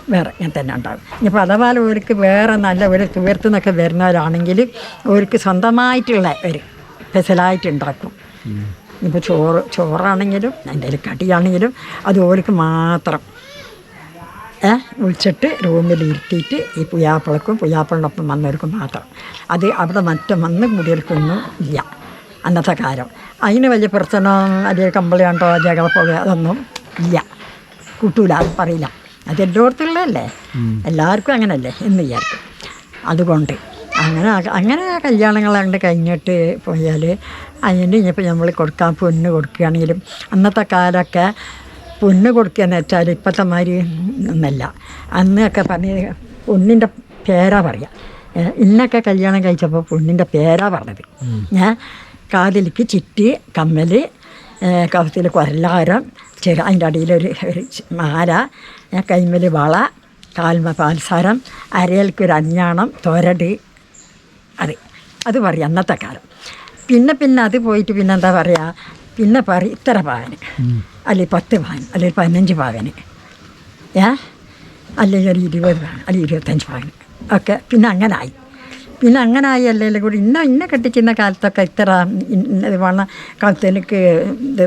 വേറെ ഇങ്ങനെ തന്നെ ഉണ്ടാകും ഇനിയിപ്പോൾ അഥവാ ഓർക്ക് വേറെ നല്ല ഒരു തീർത്ത് നിന്നൊക്കെ വരുന്നവരാണെങ്കിൽ ഓർക്ക് സ്വന്തമായിട്ടുള്ള ഒരു സ്പെഷ്യലായിട്ട് ഉണ്ടാക്കും. ഇപ്പോൾ ചോറ് ചോറാണെങ്കിലും എന്റെ കടിയാണെങ്കിലും അത് ഓർക്ക് മാത്രം വിളിച്ചിട്ട് റൂമിൽ ഇരുത്തിയിട്ട് ഈ പുയാപ്പിളക്കും പുയാപ്പിളിനൊപ്പം വന്നവർക്കും മാത്രം. അത് അവിടെ മറ്റും വന്ന് കുടികൾക്കൊന്നും ഇല്ല. അന്നത്തെ കാലം. അതിന് വലിയ പ്രശ്നം അല്ലെങ്കിൽ കമ്പിളിയാണ്ടോ ജകളപ്പോ അതൊന്നും ഇല്ല. കൂട്ടൂല അത് പറയില്ല. അത് എല്ലായിടത്തുള്ളതല്ലേ? എല്ലാവർക്കും അങ്ങനല്ലേ എന്ന് വിചാരിക്കും. അതുകൊണ്ട് അങ്ങനെ അങ്ങനെ കല്യാണങ്ങൾ അങ്ങോട്ട് കഴിഞ്ഞിട്ട് പോയാൽ അതിന് ഇനിയിപ്പോൾ നമ്മൾ കൊടുക്കാൻ പൊന്ന് കൊടുക്കുകയാണെങ്കിലും അന്നത്തെ കാലമൊക്കെ പൊന്ന് കൊടുക്കുകയെന്ന് വെച്ചാൽ ഇപ്പോഴത്തെ മാതിരി ഒന്നല്ല. അന്നൊക്കെ പറഞ്ഞ് പൊന്നിന്റെ പേരാ പറയുക ഇന്നൊക്കെ കല്യാണം കഴിച്ചപ്പോൾ പൊന്നിന്റെ പേരാ പറഞ്ഞത്. ഞാൻ കാതിലേക്ക് ചിറ്റി കമ്മൽ കവത്തിൽ കൊരലാരം ചെറു അതിന്റെ അടിയിലൊരു ഒരു മാല കൈമൽ വള കാൽമ പാൽസാരം അരയൽക്കൊരു അഞ്ഞാണം തൊരടി അത്. അത് പറയും അന്നത്തെ കാലം. പിന്നെ പിന്നെ അത് പോയിട്ട് പിന്നെ എന്താ പറയുക പിന്നെ പറയും ഇത്ര പാവന്. അല്ലെങ്കിൽ പത്ത് പാവൻ അല്ലെങ്കിൽ പതിനഞ്ച് പാവന്. ഏ? അല്ലെങ്കിൽ ഒരു ഇരുപത് പാവൻ അല്ലെങ്കിൽ ഇരുപത്തഞ്ച് പാവൻ ഒക്കെ പിന്നെ അങ്ങനെ ആയി. പിന്നെ അങ്ങനെ ആയി അല്ലെങ്കിൽ കൂടി. ഇന്ന ഇന്ന കെട്ടിക്കുന്ന കാലത്തൊക്കെ ഇത്ര ഇത് വേണം കഴുത്തിലേക്ക് ഇത്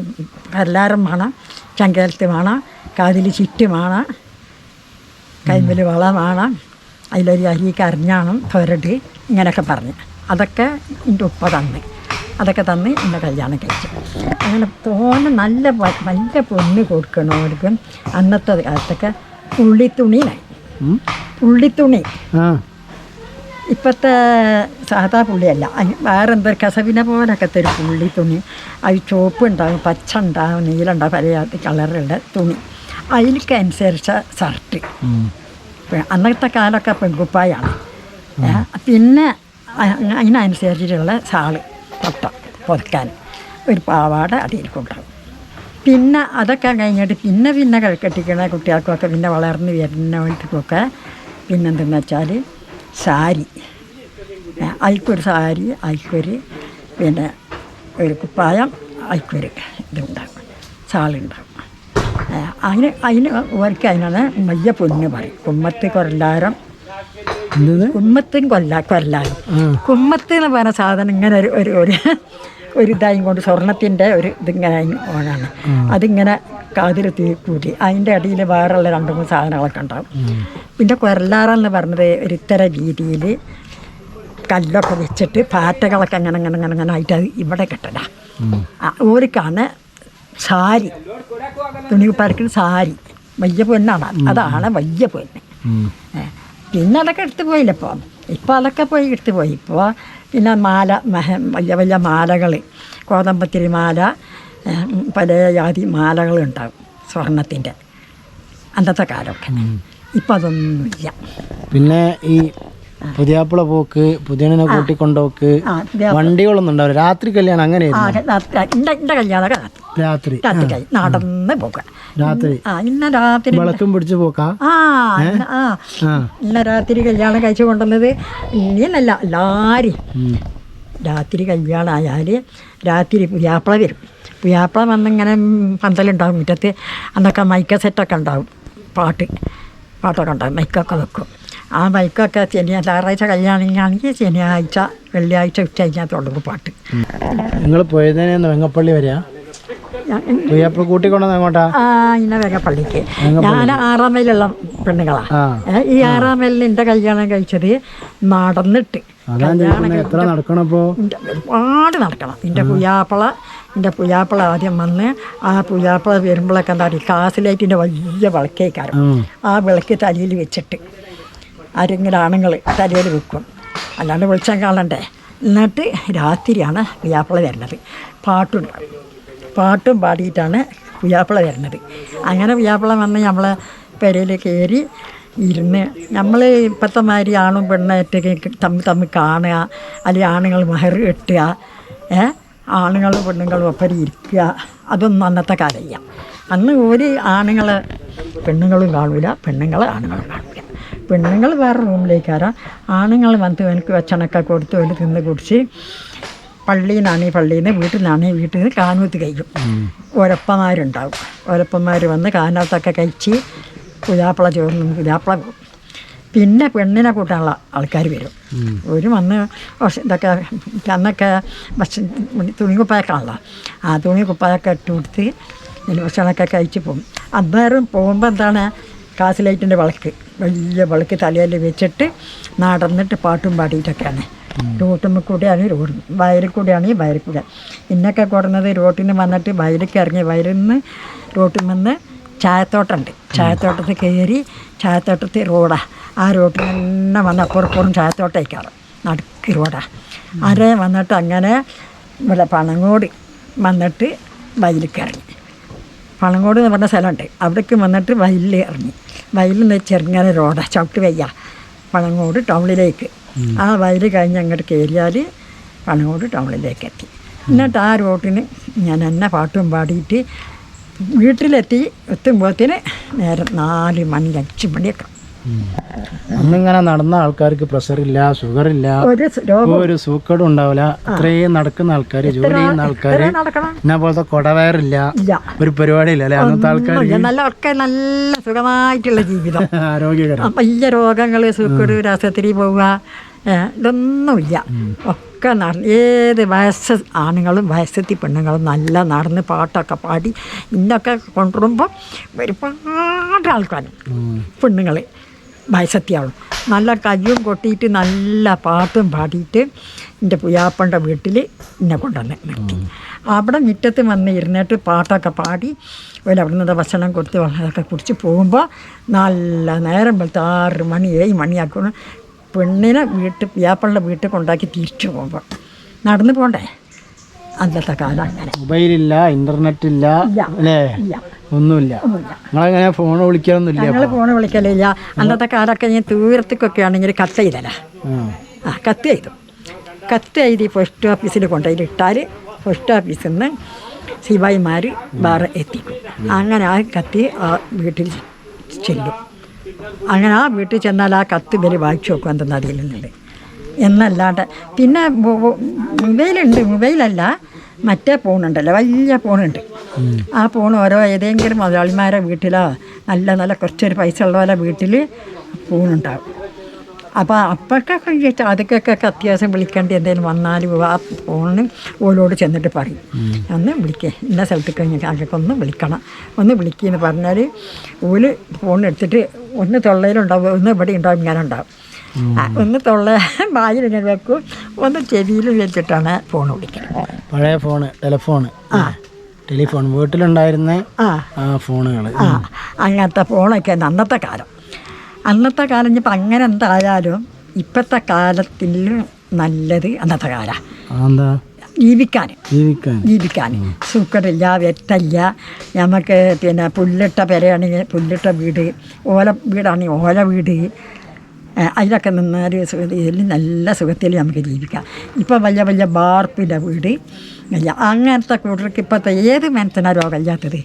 കല്ലാരം വേണം ചങ്കേലത്ത് വേണം കാതിൽ ചുറ്റ് വേണം കൈമ്പിൽ വളം വേണം അതിലൊരു അരി കരഞ്ഞാണം തൊരട് ഇങ്ങനെയൊക്കെ പറഞ്ഞ്. അതൊക്കെ എന്റെ ഉപ്പ തന്ന്. അതൊക്കെ തന്ന് എന്നെ കല്യാണം കഴിച്ചു. അങ്ങനെ തോന്നെ നല്ല നല്ല പൊന്ന് കൊടുക്കണവർക്കും അന്നത്തെ കാലത്തൊക്കെ പുള്ളിത്തുണിയിലായി? പുള്ളിത്തുണി. ഇപ്പോഴത്തെ സാധാ പുള്ളിയല്ല. വേറെ എന്തൊരു കസവിനെ പോലൊക്കെ ഒരു പുള്ളി തുണി. അത് ചുവപ്പ് ഉണ്ടാകും പച്ച ഉണ്ടാകും നീല ഉണ്ടാകും പല കളറുള്ള തുണി. അതിലേക്ക് അനുസരിച്ച ഷർട്ട്. അന്നത്തെ കാലമൊക്കെ പെൺകുപ്പായാണ്. പിന്നെ അതിനനുസരിച്ചിട്ടുള്ള സാൾ കൊട്ട പുതക്കാൻ. ഒരു പാവാട അതിൽ കൊണ്ടാകും പിന്നെ അതൊക്കെ കഴിഞ്ഞിട്ട് പിന്നെ പിന്നെ കെട്ടിക്കണ കുട്ടികൾക്കൊക്കെ പിന്നെ വളർന്ന് വരുന്നവർക്കൊക്കെ പിന്നെന്തെന്ന് വെച്ചാൽ സാരി. അതിൽക്കൊരു സാരി അതിൽക്കൊരു പിന്നെ ഒരു കുപ്പായം അതിൽക്കൊരു ഇതുണ്ടാകും ചാളുണ്ടാകും അതിന് അതിന് ഓർക്ക് അതിനാണ് മയ്യ പൊന്ന് പറയും. കുമ്മത്ത് കൊല്ലാരം കുമ്മത്തും കൊല്ല കൊല്ലാരം കുമ്മത്ത് എന്ന് പറയുന്ന സാധനം ഇങ്ങനെ ഒരു ഒരു ഒരു ഒരു ഇതായും കൊണ്ട് സ്വർണത്തിന്റെ ഒരു ഇതിങ്ങനെ ഓണാണ്. അതിങ്ങനെ കാതിൽ കൂട്ടി. അതിന്റെ അടിയിൽ വേറെയുള്ള രണ്ട് മൂന്ന് സാധനങ്ങളൊക്കെ ഉണ്ടാവും. പിന്നെ കൊരല്ലാറെന്ന് പറഞ്ഞത് ഒരു ഇത്തര രീതിയിൽ കല്ലൊക്കെ വെച്ചിട്ട് പാറ്റകളൊക്കെ അങ്ങനെ അങ്ങനെ അങ്ങനെ അങ്ങനെ ആയിട്ട് ഇവിടെ കെട്ടല. ഓർക്കാണ് സാരി. തുണി പരക്കുന്ന സാരി. വലിയ പൊന്നാണ്. അതാണ് വലിയ പൊന്ന്. പിന്നെ അതൊക്കെ എടുത്തു പോയില്ല ഇപ്പോൾ ഇപ്പോൾ അതൊക്കെ പോയി എടുത്തു പോയി. ഇപ്പോൾ പിന്നെ മാല വലിയ വലിയ മാലകൾ കോതമ്പത്തിരി മാല പല ജാതി മാലകളുണ്ടാകും സ്വർണത്തിന്റെ. അന്നത്തെ കാലമൊക്കെ. ഇപ്പം അതൊന്നുമില്ല. പിന്നെ ഈ പുതിയാപ്പിള പോക്ക് പുതിയണിനെ കൂട്ടിക്കൊണ്ടോക്ക് വണ്ടികളൊന്നും ഉണ്ടാവില്ല. രാത്രി കല്യാണം അങ്ങനെ കല്യാണമൊക്കെ രാത്രി. രാത്രി നടന്ന് പോക്ക രാത്രി. ഇന്ന രാത്രി വിളക്കും പിടിച്ച് പോക്കാ? ഇന്ന- രാത്രി കല്യാണം കഴിച്ചു കൊണ്ടുവന്നത് ഇനിയല്ല ലാരി രാത്രി കല്യാണം ആയാൽ രാത്രി പുതിയാപ്പിള വരും. പുയാപ്പിള വന്നിങ്ങനെ പന്തലുണ്ടാവും. മുറ്റത്ത് അന്നൊക്കെ മൈക്ക സെറ്റൊക്കെ ഉണ്ടാവും. പാട്ട് പാട്ടൊക്കെ ഉണ്ടാവും. മൈക്കൊക്കെ വെക്കും. ആ മൈക്കൊക്കെ ശനിയാഴ്ച ഞായറാഴ്ച കല്യാണിങ്ങാണെങ്കിൽ ശനിയാഴ്ച വെള്ളിയാഴ്ച ഉച്ച കഴിഞ്ഞാൽ തുടങ്ങും പാട്ട്. നിങ്ങൾ പോയതിന് വെങ്ങപ്പള്ളി വരെയാ? ഇന്ന വേഗപ്പള്ളിക്ക് ഞാൻ ആറാം മൈലുള്ള പെണ്ണുങ്ങളാണ് ഈ ആറാം മൈലിൽ എന്റെ കല്യാണം കഴിച്ചത് നടന്നിട്ട്. ഇന്റെ ഒരുപാട് നടക്കണം. എന്റെ പുയ്യാപ്പിള എന്റെ പുലാപ്പിള ആദ്യം വന്ന് ആ പുലാപ്പിള വരുമ്പോഴൊക്കെ എന്താ പറയുക കാസിലേറ്റിന്റെ വലിയ വിളക്കേക്കാരം. ആ വിളക്ക് തലയിൽ വെച്ചിട്ട് ആരെങ്കിലും ആണുങ്ങൾ തലയിൽ വെക്കും. അല്ലാണ്ട് വെളിച്ചം കാണണ്ടേ? എന്നിട്ട് രാത്രിയാണ് പുലാപ്പിള വരുന്നത്. പാട്ടുണ്ടാവും പാട്ടും പാടിയിട്ടാണ് പുലാപ്പിള വരുന്നത്. അങ്ങനെ പുലാപ്പിള വന്ന് നമ്മളെ പെരയിൽ കയറി ഇരുന്ന് നമ്മൾ ഇപ്പോഴത്തെ മാതിരി ആണും പെണ്ണായിട്ട് തമ്മിൽ തമ്മിൽ കാണുക അല്ലെങ്കിൽ ആണുങ്ങൾ മഹർ കെട്ടുക ഏ? ആണുങ്ങളും പെണ്ണുങ്ങളും ഒപ്പം ഇരിക്കുക. അതൊന്നും അന്നത്തെ കാലമില്ല അന്ന് ഒരു ആണുങ്ങൾ പെണ്ണുങ്ങളും കാണില്ല പെണ്ണുങ്ങൾ ആണുങ്ങളും കാണില്ല പെണ്ണുങ്ങൾ വേറെ റൂമിലേക്കാരാ ആണുങ്ങൾ വന്ന് എനിക്ക് ഭക്ഷണമൊക്കെ കൊടുത്ത് ഒരു തിന്ന് കുടിച്ച് പള്ളിയിൽ നിന്നാണെങ്കിൽ പള്ളിയിൽ നിന്ന് വീട്ടിൽ നിന്നാണെങ്കിൽ വീട്ടിൽ നിന്ന് കാനൂത്ത് കഴിക്കും ഒരപ്പന്മാരുണ്ടാവും ഒരപ്പന്മാർ വന്ന് കാനത്തൊക്കെ കഴിച്ച് പുതാപ്പള ചോറിനും പുതാപ്പള പോകും പിന്നെ പെണ്ണിനെ കൂട്ടാനുള്ള ആൾക്കാർ വരും. ഒരു വന്ന് ഇതൊക്കെ അന്നൊക്കെ തുണി തുണിക്കുപ്പായക്കാണല്ലോ ആ തുണിക്കുപ്പായൊക്കെ ഇട്ട് കൊടുത്ത് ഇതിന് ഭക്ഷണമൊക്കെ കഴിച്ച് പോകും അന്നേരം പോകുമ്പോൾ എന്താണ്? കാസ് ലൈറ്റിന്റെ വിളക്ക്. വലിയ വിളക്ക് തലയിൽ വെച്ചിട്ട് നടന്നിട്ട് പാട്ടും പാടിയിട്ടൊക്കെയാണ്. റോട്ടുമ്മ കൂടെയാണ് റോഡ്. വയലിൽ കൂടെയാണ് ഈ വയലിൽ കൂടെ. ഇന്നൊക്കെ കൊടുന്നത് റോട്ടിൽ നിന്ന് വന്നിട്ട് വയലിലേക്ക് ഇറങ്ങി വയലിൽ നിന്ന് റോട്ടിൽ നിന്ന് ചായത്തോട്ടമുണ്ട് ചായത്തോട്ടത്തിൽ കയറി ചായത്തോട്ടത്തിൽ റോഡാ. ആ റോട്ടിൽ തന്നെ വന്ന് അപ്പുറപ്പുറം ചായത്തോട്ടേക്കാറ്. നടുക്ക് റോഡാ ആരെ വന്നിട്ട് അങ്ങനെ ഇവിടെ പണങ്ങോട് വന്നിട്ട് വയലിലേക്ക് ഇറങ്ങി പണങ്ങോട് എന്ന് പറഞ്ഞ സ്ഥലമുണ്ട്. അവിടേക്ക് വന്നിട്ട് വയലിൽ ഇറങ്ങി. വയലിൽ നിന്ന് ചെറുങ്ങനെ റോഡാ ചവിട്ട് വയ്യ പണങ്ങോട് ടൗണിലേക്ക്. ആ വയൽ കഴിഞ്ഞ് അങ്ങോട്ട് കയറിയാൽ പണങ്ങോട് ടൗണിലേക്ക് എത്തി എന്നിട്ട് ആ റോട്ടിന് ഞാൻ എന്നെ പാട്ടും പാടിയിട്ട് വീട്ടിലെത്തി. എത്തുമ്പോഴത്തേന് നേരം നാല് മണി അഞ്ച് മണിയൊക്കെ. അന്നിങ്ങനെ നടന്ന ആൾക്കാർക്ക് പ്രഷർ ഇല്ല ഷുഗർ ഇല്ല. ഒരു സൂക്കടും ഉണ്ടാവില്ല. അത്രയും നടക്കുന്ന ആൾക്കാർ ജോലി ചെയ്യുന്ന ആൾക്കാർ എന്നെ പോലത്തെ കൊടവയറില്ല. ഒരു പരിപാടി ഇല്ല അല്ലെ? അന്നത്തെ ആൾക്കാർ നല്ല ഒക്കെ നല്ല സുഖമായിട്ടുള്ള ജീവിതം. ആരോഗ്യകരം. വലിയ രോഗങ്ങൾ സൂക്കട് രാസത്തിരി പോവുക ഇതൊന്നുമില്ല ഒക്കെ നടന്ന് ഏത് വയസ്സ് ആണുങ്ങളും വയസ്സത്തി പെണ്ണുങ്ങളും നല്ല നടന്ന് പാട്ടൊക്കെ പാടി ഇന്നൊക്കെ കൊണ്ടുവരുമ്പോൾ ഒരുപാട് ആൾക്കാർ പെണ്ണുങ്ങൾ വയസ്സെത്തിയാളും നല്ല കയ്യും കൊട്ടിയിട്ട് നല്ല പാട്ടും പാടിയിട്ട് എന്റെ പുയ്യാപ്പന്റെ വീട്ടിൽ എന്നെ കൊണ്ടുവന്ന് നിർത്തി. അവിടെ മുറ്റത്ത് വന്ന് ഇരുന്നിട്ട് പാട്ടൊക്കെ പാടി ഒരു അവിടെ നിന്ന് ഭക്ഷണം കൊടുത്ത് വെള്ളമൊക്കെ കുടിച്ച് പോകുമ്പോൾ നല്ല നേരം വെളുത്ത് ആറ് മണി ഏഴ് മണിയാക്കണം പെണ്ണിനെ വീട്ടിൽ പിയാപ്പളുടെ വീട്ടിൽ കൊണ്ടാക്കി തിരിച്ചു പോകുമ്പോൾ നടന്നു പോണ്ടേ? അന്നത്തെ കാലം അങ്ങനെ. മൊബൈലില്ല ഇന്റർനെറ്റ് ഇല്ല. അല്ലേ? ഒന്നുമില്ല. നിങ്ങളെങ്ങനെ ഫോൺ വിളിക്കാനൊന്നുമില്ല ഞങ്ങൾ ഫോൺ വിളിക്കലില്ല. അന്നത്തെ കാലമൊക്കെ ഞാൻ ദൂരത്തേക്കൊക്കെ ആണെങ്കിൽ കത്ത് ചെയ്തല്ല ആ. കത്ത് ചെയ്തു കത്ത് എഴുതി പോസ്റ്റ് ഓഫീസിൽ കൊണ്ടുപോയി ഇട്ടാൽ പോസ്റ്റ് ഓഫീസിൽ നിന്ന് സിപായിമാർ വേറെ എത്തിക്കും. അങ്ങനെ ആ കത്തി ആ വീട്ടിൽ ചെല്ലും. അങ്ങനെ ആ വീട്ടിൽ ചെന്നാൽ ആ കത്ത് ഇവർ വായിച്ചു നോക്കും എന്തെന്ന് അതിലുണ്ട് എന്നല്ലാണ്ട്. പിന്നെ മൊബൈലുണ്ട്. മൊബൈലല്ല മറ്റേ ഫോണുണ്ടല്ലോ. വലിയ ഫോണുണ്ട്. ആ ഫോൺ ഓരോ ഏതെങ്കിലും മുതലാളിമാരെ വീട്ടിലോ നല്ല നല്ല കുറച്ചൊരു പൈസ ഉള്ളവരെ വീട്ടിൽ ഫോണുണ്ടാവും. അപ്പോൾ അപ്പോഴൊക്കെ കഴിഞ്ഞിട്ട് അതൊക്കെ അത്യാവശ്യം വിളിക്കേണ്ടി എന്തെങ്കിലും വന്നാലും ആ ഫോണിന് ഓലോട് ചെന്നിട്ട് പറയും. ഒന്ന് വിളിക്കേ. ഇന്ന സ്ഥലത്തേക്ക് അതൊക്കെ ഒന്ന് വിളിക്കണം. ഒന്ന് വിളിക്കുകയെന്ന് പറഞ്ഞാൽ ഓൽ ഫോൺ എടുത്തിട്ട് ഒന്ന് തൊള്ളയിലുണ്ടാവും. ഒന്ന് ഇവിടെ ഉണ്ടാവും ഇങ്ങനെ ഉണ്ടാവും ഒന്ന് തൊള്ള വായിൽ ഇങ്ങനെ വെക്കും. ഒന്ന് ചെവിയിൽ വെച്ചിട്ടാണ് ഫോൺ വിളിക്കുന്നത്. പഴയ ഫോണ് ആ. ടെലിഫോൺ. വീട്ടിലുണ്ടായിരുന്ന ഫോണുകൾ ആ അങ്ങനത്തെ ഫോണൊക്കെ അന്നത്തെ കാലം. അന്നത്തെ കാലം ഇപ്പം അങ്ങനെ എന്തായാലും ഇപ്പോഴത്തെ കാലത്തിൽ നല്ലത് അന്നത്തെ ജീവിക്കാൻ. ജീവിക്കാൻ. ജീവിക്കാൻ. വെറ്റല്ല വെട്ടല്ല നമുക്ക് പിന്നെ പുല്ലിട്ട പെരയാണെങ്കിൽ പുല്ലിട്ട വീട് ഓല വീടാണെങ്കിൽ ഓല വീട് അതിലൊക്കെ നിന്നാൽ സുഖത്തിൽ നല്ല സുഖത്തിൽ നമുക്ക് ജീവിക്കാം. ഇപ്പോൾ വലിയ വലിയ ബാർപ്പിന്റെ വീട്. ഇല്ല അങ്ങനത്തെ കൂട്ടർക്ക് ഇപ്പോഴത്തെ ഏത് മനസ്സിനാ രോഗം ഇല്ലാത്തത്?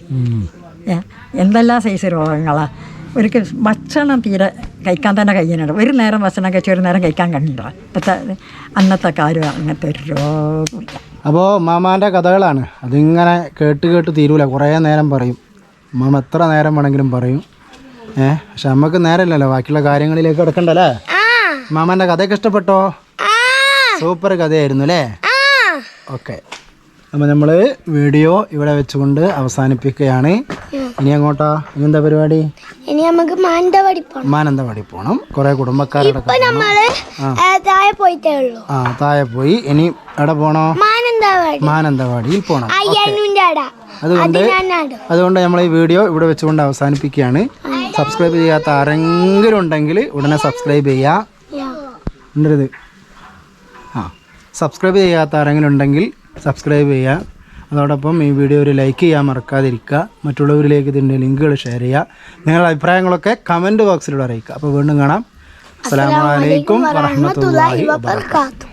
എന്തെല്ലാം സൈസ് രോഗങ്ങളാണ് ഒരിക്കൽ ഭക്ഷണം തീരെ കഴിക്കാൻ തന്നെ കഴിയുന്നുണ്ട് ഒരു നേരം ഭക്ഷണം കഴിച്ച് ഒരു നേരം കഴിക്കാൻ കഴിഞ്ഞില്ല ഇപ്പോഴത്തെ അന്നത്തെ കാര്യം അങ്ങനത്തെ ഒരു രോഗമില്ല. അപ്പോൾ മാമാന്റെ കഥകളാണ്. അതിങ്ങനെ കേട്ട് കേട്ട് തീരൂല. കുറേ നേരം പറയും. മാമ എത്ര നേരം വേണമെങ്കിലും പറയും. ഏ? പക്ഷെ നമുക്ക് നേരല്ലല്ലോ ബാക്കിയുള്ള കാര്യങ്ങളിലേക്ക് കിടക്കണ്ടല്ലേ? മാമാന്റെ കഥയൊക്കെ ഇഷ്ടപ്പെട്ടോ? സൂപ്പർ കഥയായിരുന്നു അല്ലേ? ഓക്കെ. അപ്പം നമ്മൾ വീഡിയോ ഇവിടെ വെച്ചുകൊണ്ട് അവസാനിപ്പിക്കുകയാണ്. ഇനി അങ്ങോട്ടാ? ഇനി എന്താ പരിപാടി? ഇനി നമുക്ക് മാനന്തവാടി പോണം. മാനന്തവാടി പോകണം കുറേ കുടുംബക്കാരുടെ ഇപ്പൊ നമ്മൾ താഴെ പോയിട്ടേ ഉള്ളൂ. ആ താഴെ പോയി. ഇനി എവിടെ പോണോ? മാനന്തവാടി. മാനന്തവാടിയിൽ പോണം. അതുകൊണ്ട് അതുകൊണ്ട് നമ്മൾ ഈ വീഡിയോ ഇവിടെ വെച്ചുകൊണ്ട് അവസാനിപ്പിക്കുകയാണ്. സബ്സ്ക്രൈബ് ചെയ്യാത്ത ആരെങ്കിലും ഉണ്ടെങ്കിൽ ഉടനെ സബ്സ്ക്രൈബ് ചെയ്യുക ഉണ്ടരുത്. ആ സബ്സ്ക്രൈബ് ചെയ്യാത്ത ആരെങ്കിലും ഉണ്ടെങ്കിൽ സബ്സ്ക്രൈബ് ചെയ്യുക അതോടൊപ്പം ഈ വീഡിയോ ഒരു ലൈക്ക് ചെയ്യാൻ മറക്കാതിരിക്കുക. മറ്റുള്ളവരിലേക്ക് ഇതിന്റെ ലിങ്കുകൾ ഷെയർ ചെയ്യുക നിങ്ങളുടെ അഭിപ്രായങ്ങളൊക്കെ കമന്റ് ബോക്സിലൂടെ അറിയിക്കുക. അപ്പോൾ വീണ്ടും കാണാം. അസ്സലാമു അലൈക്കും വറഹ്മത്തുള്ളാഹി വബറകാതുഹു. കാത്തു